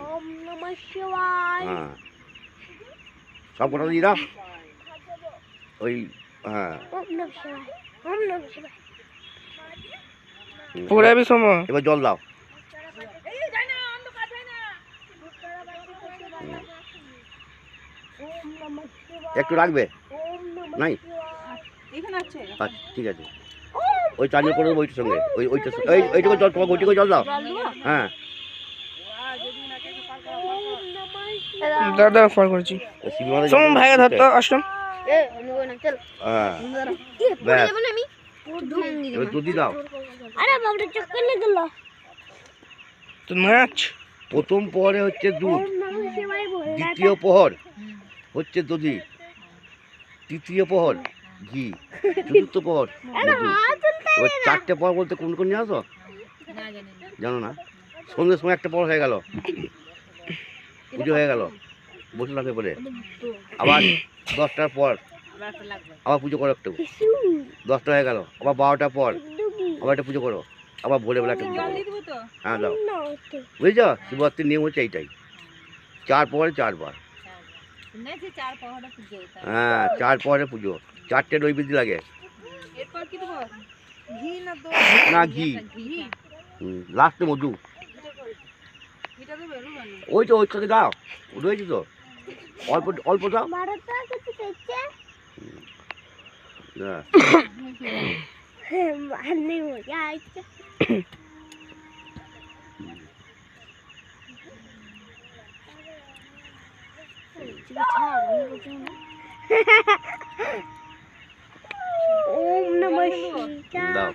ওম নমঃ শিবায় হ্যাঁ। সব কটা দিয়ে দাও। ওই হ্যাঁ। ওম নমঃ শিবায় ওম নমঃ শিবায় হুম। পড়ে যাবি সময়। এবার জল দাও। একটু রাখবে? নাই? আচ্ছা ঠিক আছে। ওই চার্জ করে ওইটার সঙ্গে। ওই ওইটার ওই ওইটুকু জল তোমাকে ওইটুকু জল দাও। হ্যাঁ ওম নমঃ দাদা ফোন করেছি। সোম ভাইকে ধরতো আসলাম এ আমি বল না চল। হ্যাঁ। এ পড়ে ব্যাস। যাব না আমি? ধুম দিদি দুধ দাও। আরে বাবুটা চক্কর লেগে গেল তো মাছ প্রথম পরে হচ্ছে দুধ। দ্বিতীয় প্রহর হচ্ছে দধি তৃতীয় প্রহর ঘি। চতুর্থ এবার চারটে পর বলতে কোন কোন জানো তো জানো না? সন্ধ্যের সময় একটা পর হয়ে গেল। পুজো হয়ে গেল। বসলাম পরে আবার দশটার পর। আবার পুজো করো একটু। দশটা হয়ে গেল। আবার বারোটার পর। আবার একটা পুজো করো। আবার ভোরে বেলা একটা পুজো করো। হ্যাঁ দাও বুঝেছ? শিবরাত্রির নিয়ম হচ্ছে এইটাই। চার পরে চারবার। হ্যাঁ চার পরে পুজো। চারটে নৈবেদ্য লাগে। না ঘি। লাস্টে মধু। ওই তো ওই সাথে দাও রয়েছে তো অল্প অল্প দাও। বারোটা কিছু খেয়েছে হ্যাঁ মানে মজা আছে ওম নমঃ শিবায় দাও।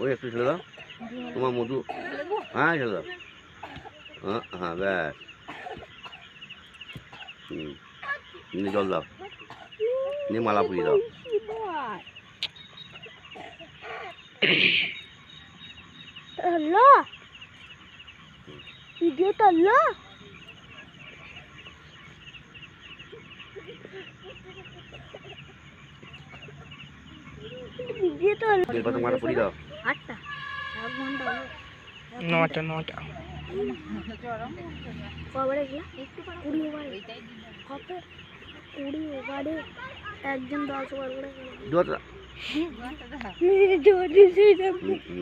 ওই একটু ছেড়ে দাও তোমার মধু হ্যাঁ ছেড়ে দাও হ্যাঁ হ্যাঁ ব্যাস হুম নিয়ে জল দাও নিয়ে মালা পুড়িয়ে দাও হ্যালো ভিডিওটা হলো দাও। আটটা। নটা নটা। কবারে গেলা কুড়ি ওভারে। কত? কুড়ি ওভারে একজন দশ ওভার করে।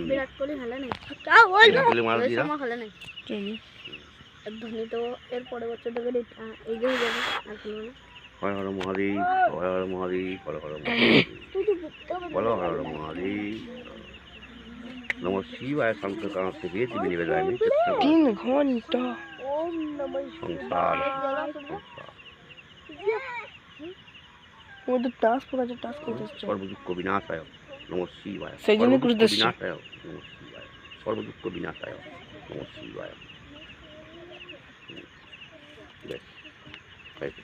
বিরাট কোহলি খেলে নাই। তাও বলব খেলে নাই। ধোনি তো এর পরের বছর থেকে এগিয়ে যাবে। আর খেলবে না। হর মহাদেব হর হর মহাদেব হর হর মহাদেব। তো বলো হর নম শিবায় শঙ্কর কাঁচ থেকে দিবি নিবেদন তিন ঘণ্টা ওম নমঃ সংসার। ওদের টাস পড়ে আছে টাস করতে হচ্ছে সর্বদুঃখ বিনাশায়। নম শিবায়। সেই জন্যই সর্বদুঃখ করতে এসছি। বিনাশায়। নম শিবায়। সর্বদুঃখ বিনাশায়। নম শিবায়। হুম। বেশ, হয়েছে।